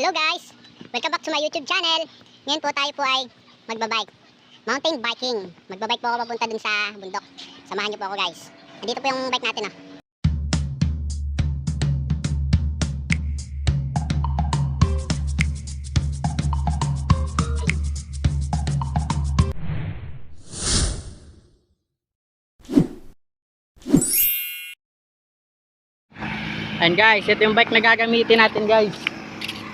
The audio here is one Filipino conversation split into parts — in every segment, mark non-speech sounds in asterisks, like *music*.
Hello guys! Welcome back to my YouTube channel. Ngayon po tayo po ay magbabike. Mountain biking. Magbabike po ako papunta dun sa bundok. Samahan niyo po ako guys. Nandito po yung bike natin oh. And guys, ito yung bike na gagamitin natin guys.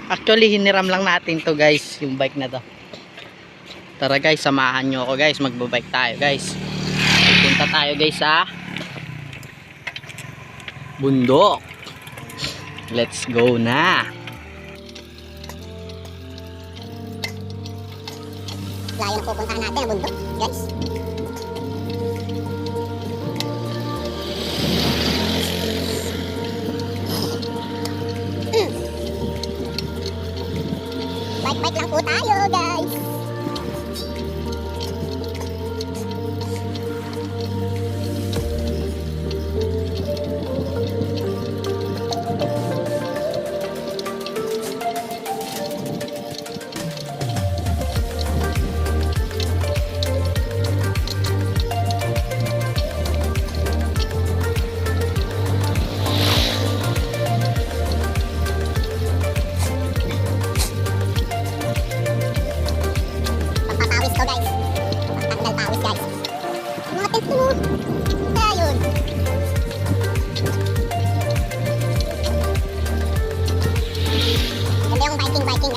Actually, hiniram lang natin to guys, yung bike na to. Tara guys, samahan nyo ako guys, magbabike tayo guys. Punta tayo guys sa bundok. Let's go na. Layo na pupuntahan natin ang bundok guys. Po tayo guys. Ganda yung biking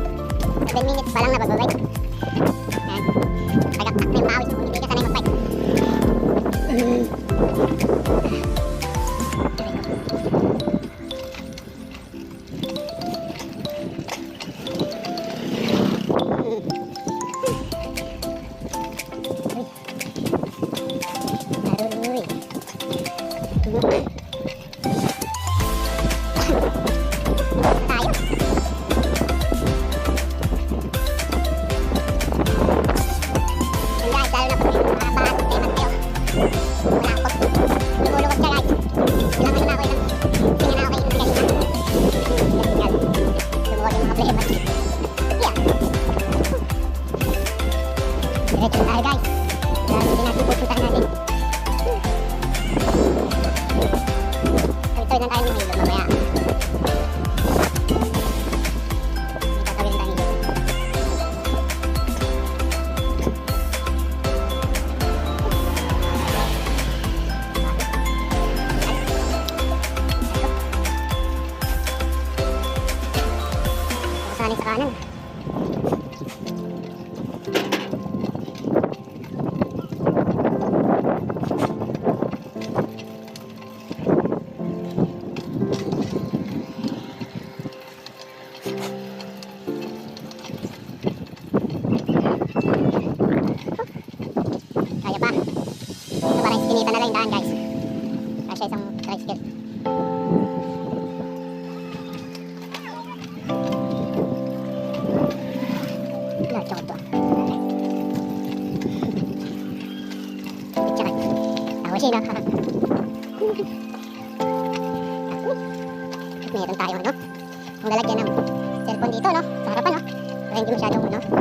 minutes. 12 minutes pa lang na nabababay. Ayan. Tagaktak na yung pawis. Hindi ka sanay mag-bike. Mm. Todo. Charot. Tawa siya, no? Meron tayong, ano? Ang lalagyan ng cellphone dito, no? Sa harapan, no? Para hindi masyadong, ano?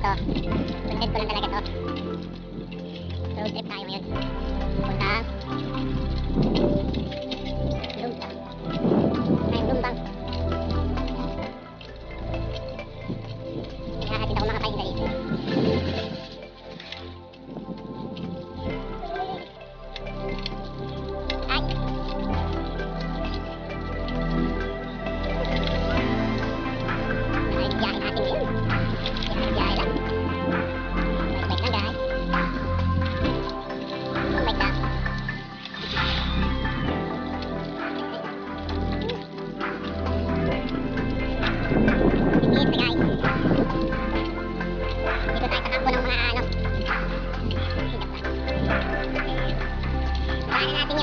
leto. Tulad ko lang talaga.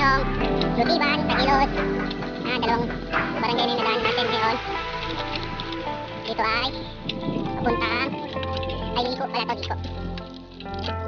Patong, Lutiban, Tagilos, na dalawang barangay na nadaan natin ngayon. Dito ay papunta ang ay pala to liko.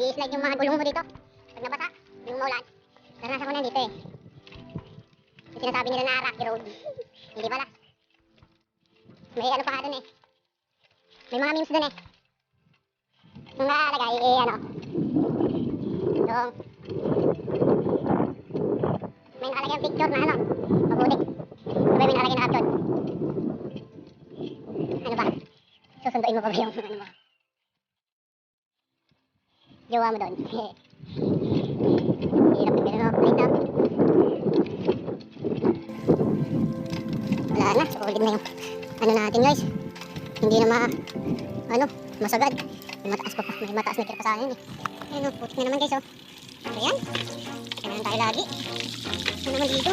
May slide yung mga gulong mo dito. Pag nabasa, yung maulan. Naranasan ko na dito eh. Yung sinasabi nila na rocky road. Hindi pala. May ano pa nga dun eh. May mga memes dun eh. Yung nakalagay eh ano. Yung may nakalagay ang picture na ano. Mabutik. Sabay may nakalagay na caption. Ano ba? Susunduin mo pa ba yung ano mo? Jowa mo doon. *laughs* Hirap din pero plate up. Wala na, sulit na yung ano natin guys. Hindi na ma ano, masagad. May mataas pa pa, may mataas na kirpa sa akin eh. Ayun oh, putik na naman guys oh. Ayan. Kaya naman tayo lagi. Ano naman dito?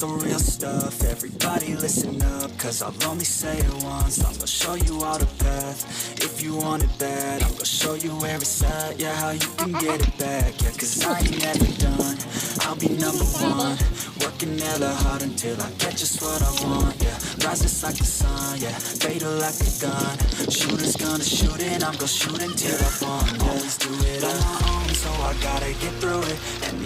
Want the real stuff, everybody listen up, cause I'll only say it once, I'm gonna show you all the path, if you want it bad, I'm gonna show you where it's at, yeah, how you can get it back, yeah, cause I ain't never done, I'll be number one, working hella hard until I get just what I want, yeah, rises like the sun, yeah, fatal like a gun, shooters gonna shoot and I'm gonna shoot until I want, always do it on my own, so I gotta get through it, and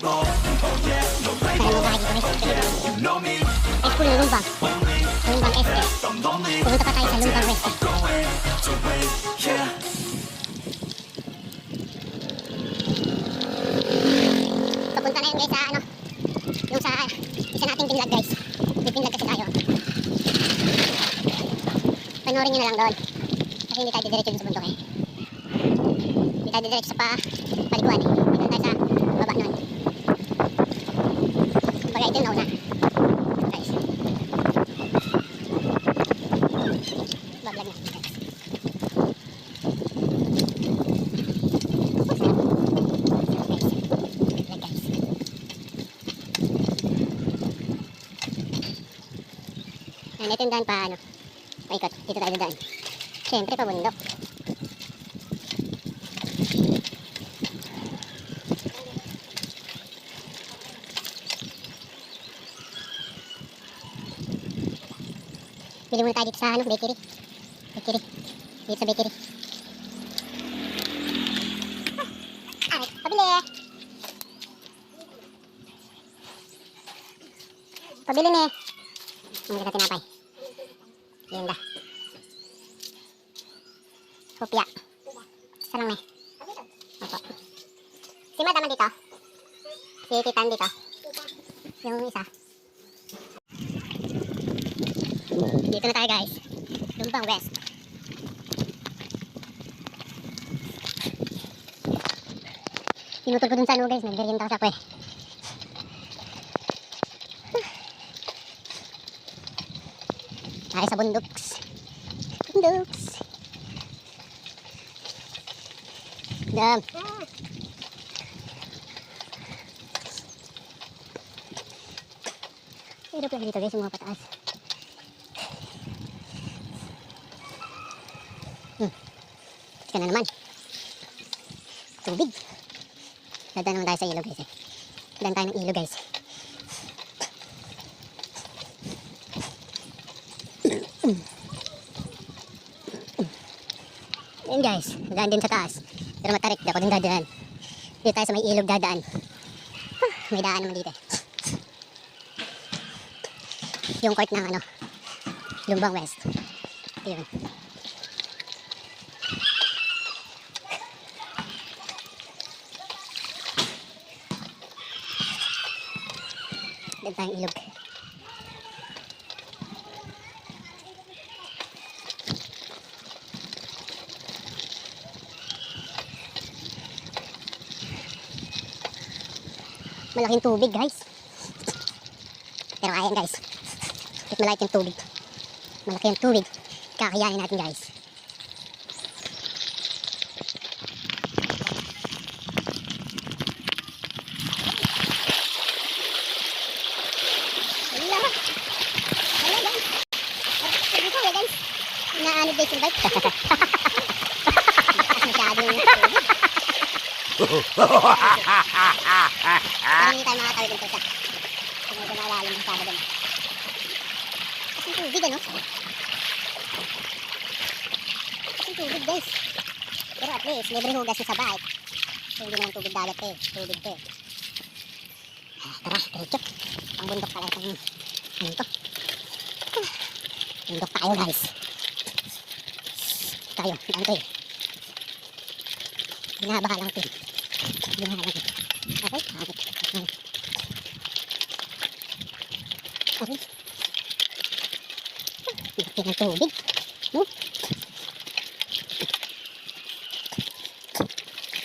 Oh yeah, no you know me. At school ng Lumbang. Lumbang Este. Pumunta pa tayo sa Lumbang Weste. Papunta guys sa ano. Yung sa isa nating pinlag guys. May pinlag kasi tayo. Panoorin nyo na lang doon. Kasi hindi tayo didiretso dun sa bundok eh. Hindi tayo didiretso sa pa, palikuan eh. Yan, ito yung daan pa ano. Paikot. Dito tayo dadaan. Siyempre, pabundok. Bili muna tayo dito sa ano, bakery. Bakery. Dito sa bakery. Ay, pabili. Pabili ni. Ang kita tinapay. Linda. Hopya. Isa lang eh. Opo. Si madam dito. Si titan dito. Yung isa. Dito na tayo guys. Lumbang West. Pinutol ko dun sa ano guys. Nagdariyan ako sa ako eh. Tayo sa bundoks. Bundoks. Dam. Hirap lang dito guys, yung mga pataas. Hmm. Ika na naman. Tubig. Dadaan naman tayo sa ilog guys eh. Dadaan tayo ng ilog guys. Yun guys, dadaan din sa taas. Pero matarik, di ako din dadaan. Dito tayo sa may ilog dadaan. Huh, may daan naman dito. eh. Yung court ng ano, Lumbang West. Yun. Tayong ilog. Malaking tubig, guys. Pero kaya yan, guys. Malaki yung tubig. Malaki yung tubig. Kakayanin natin, guys. Hala! Hala, guys. Sabi ko, guys. Inaanod guys yung bike. Masyado yung tubig. Parang hindi tayo makakawin dito sa kung medyo malalim ang sada doon. Kasi tubig ano? Kasi tubig guys. Pero at least, libre hugas sa bike. Hindi naman tubig dagat eh. Tubig to eh. Ah, Tara, diretso. Ang bundok pala itong to. Ah, Bundok tayo guys. Tayo, daan to eh. Binabaha lang. Ng tubig. No?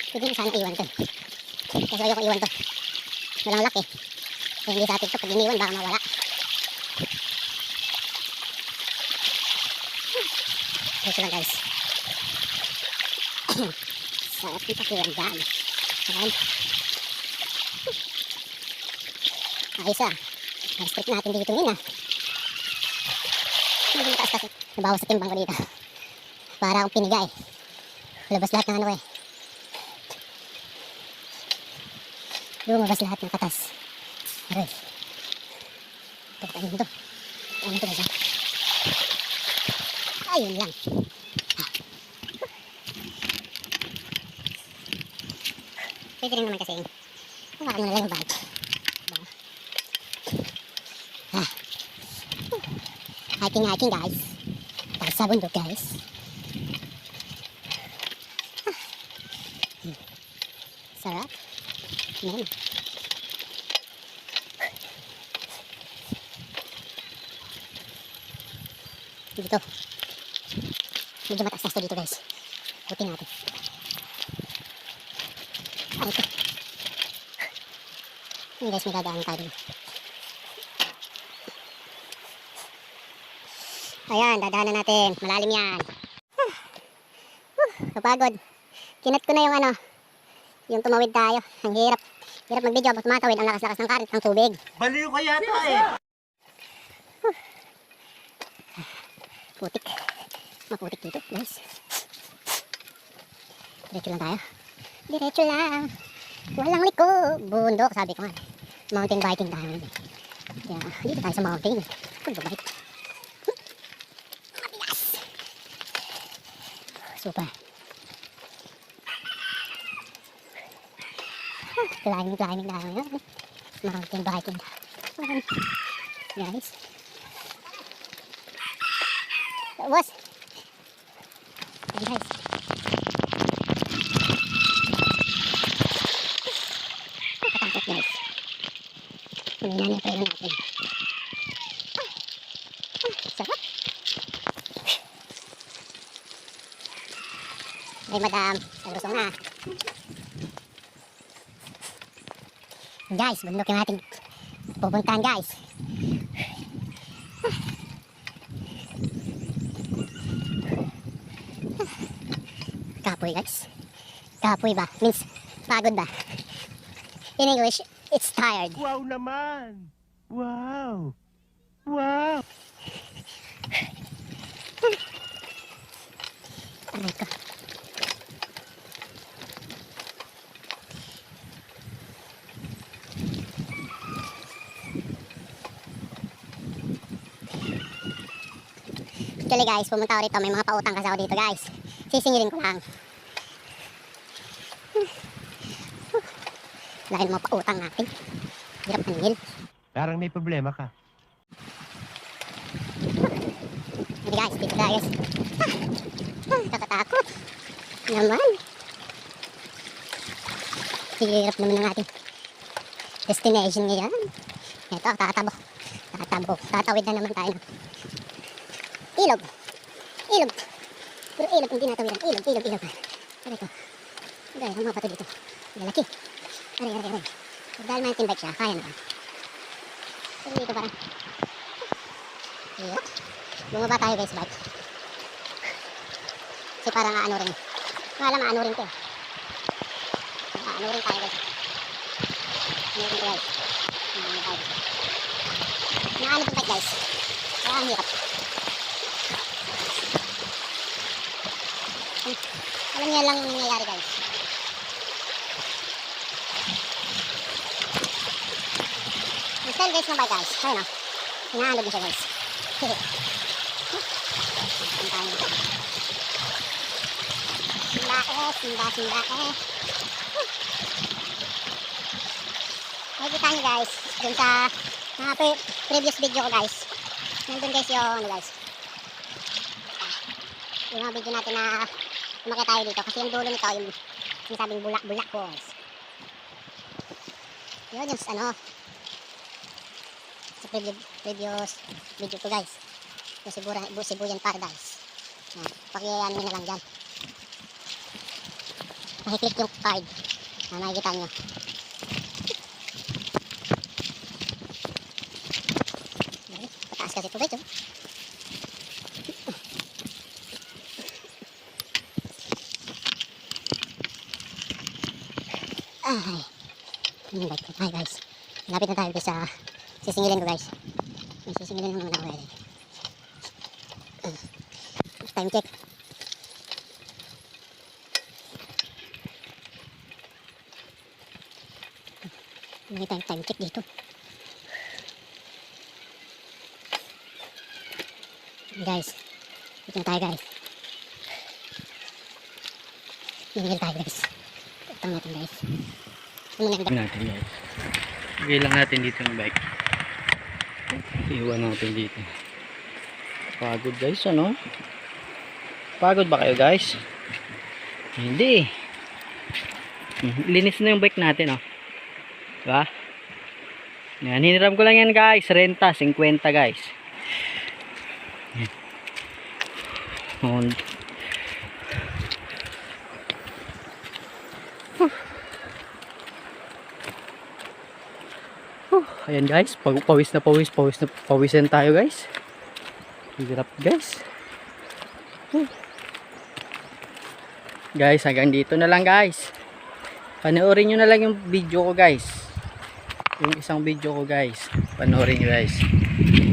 Pwede mo sana iwan to. Kasi ayoko iwan to. Walang laki. Kaya hindi sa atin to. Pag iniwan, baka mawala. Ito lang guys. Sarap ng pakiramdam. Ayan. Ayos ah. Ang strip natin dito ngayon ah. Medyo mataas kasi. Nabawas sa timbang ko dito. Para akong piniga eh. Labas lahat ng ano eh. Lumabas lahat ng katas. Aray. Ito pa dito. Ano ito ba? Ayun lang. Pwede rin naman kasi yung hawakan mo na lang yung bag. Diba? Ah. Hiking, hiking guys. Tayo sa bundok guys. Ah. Hmm. Sarap. Yan. Dito. Medyo mataas to dito guys. Butin natin. Ay, ito. Yun guys, may dadaanan tayo dun. Ayan, dadaanan natin. Malalim yan. Huh, Kapagod. Kinat ko na yung ano, yung tumawid tayo. Ang hirap. Hirap mag-video, tapos matawid. Ang lakas-lakas ng karit, ng tubig. Baliw ka yata eh. Putik. Maputik dito, guys. Diretso lang tayo. Diretso lang. Walang liko. Bundok, sabi ko nga. Mountain biking tayo. ngayon eh. Kaya, dito tayo sa mountain. Pagbabike. Hmm. Matigas. Super. Climbing, climbing tayo ngayon. Mountain biking. Guys. Boss. Hey guys. Nakatakot guys. Tuloy na yung preno natin. Ah, Sarap. Ay madam, nagrusong na. Guys, bundok yung ating pupuntahan guys. Kapoy guys. Kapoy ba? Means pagod ba? In English, it's tired. Wow naman! Wow! Wow! Aray ko. Actually guys, pumunta ako rito. May mga pautang kasi ako dito guys. Sisingilin ko lang. *sighs* Dahil mga pautang natin. Hirap maningil. Parang may problema ka. Hindi guys, dito tayo guys. Ah, ah, kakatakot. Naman. Hirap naman ng ating destination ngayon. Ito, tatabo. Tatabo. Tatawid na naman tayo. ng Ilog. Ilog. Pero ilog kung tinatawiran. Ilog, ilog, ilog. Aray ko. Dahil ang mga bato dito. Lalaki. Aray, aray, aray. Dahil mountain bike siya, kaya naman. Pero dito parang. Hirap. Bumaba tayo guys, bike. Kasi parang ano rin. Kala maano rin to. Ano rin tayo guys. Ano rin guys. Ano tayo. Naano to bike guys. Kaya ang hirap. Alam niya lang nangyayari guys. Style guys ng bike guys. Ayun o. Inaano din siya guys. Simba eh, simba, simba eh. Nakikita nyo guys, dun sa mga pre- previous video ko guys. Nandun guys yung ano guys. Yung mga video natin na umakit tayo dito. Kasi yung dulo nito, yung sinasabing bulak-bulak falls. Yun yung ano, sa previous, previous video ko guys. Yung Sibura, Bu- Sibuyan Paradise. Yan. Pakiyan nyo na lang dyan. Makiklik yung card. Ah, makikita nyo. Pataas kasi ito guys. Oh. Ay. Yung bike ko. Ay guys. Lapit na tayo guys sa sisingilin ko guys. May sisingilin naman ako guys. Time check. May time, time check dito. Guys, dito na tayo guys. Ningil tayo guys. Ito natin guys. Natin guys. Bigay lang natin dito yung bike. Iwan natin dito. Pagod guys, ano? Pagod ba kayo guys? Hindi. Hmm, Linis na yung bike natin, oh. Diba? Yan, hiniram ko lang yan guys. Renta, 50 guys. Yan. Ayan guys, pag pawis na pawis, pawis na pawisan tayo guys. Hirap guys. Guys, hanggang dito na lang guys. Panoorin nyo na lang yung video ko guys. Yung isang video ko guys. Panoorin nyo guys.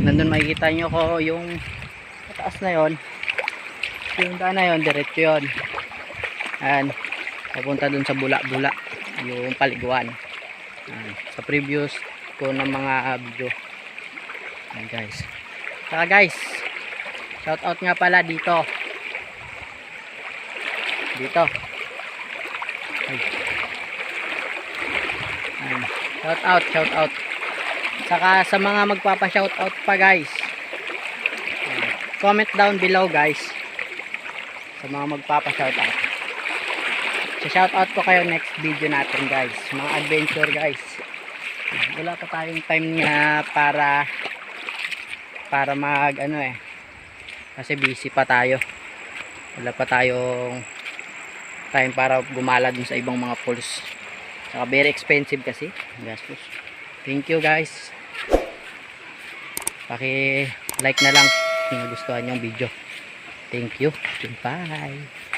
Nandun makikita nyo ko yung mataas na yon. Yung daan na yon, diretso yon. Ayan. Papunta dun sa bula-bula. Yung paliguan. Sa previous ko ng mga ah, video. Ayan guys. Saka guys, shout out nga pala dito. Dito. Shout out, shout out. Saka sa mga magpapa-shout out pa guys. Comment down below guys. Sa mga magpapa-shout out. Sa shout out ko kayo next video natin guys. Mga adventure guys. Wala pa tayong time nga para para mag ano eh. Kasi busy pa tayo. Wala pa tayong time para gumala dun sa ibang mga pools. Saka very expensive kasi. Gastos. Thank you guys. Paki like na lang kung nagustuhan yung video. Thank you. Bye.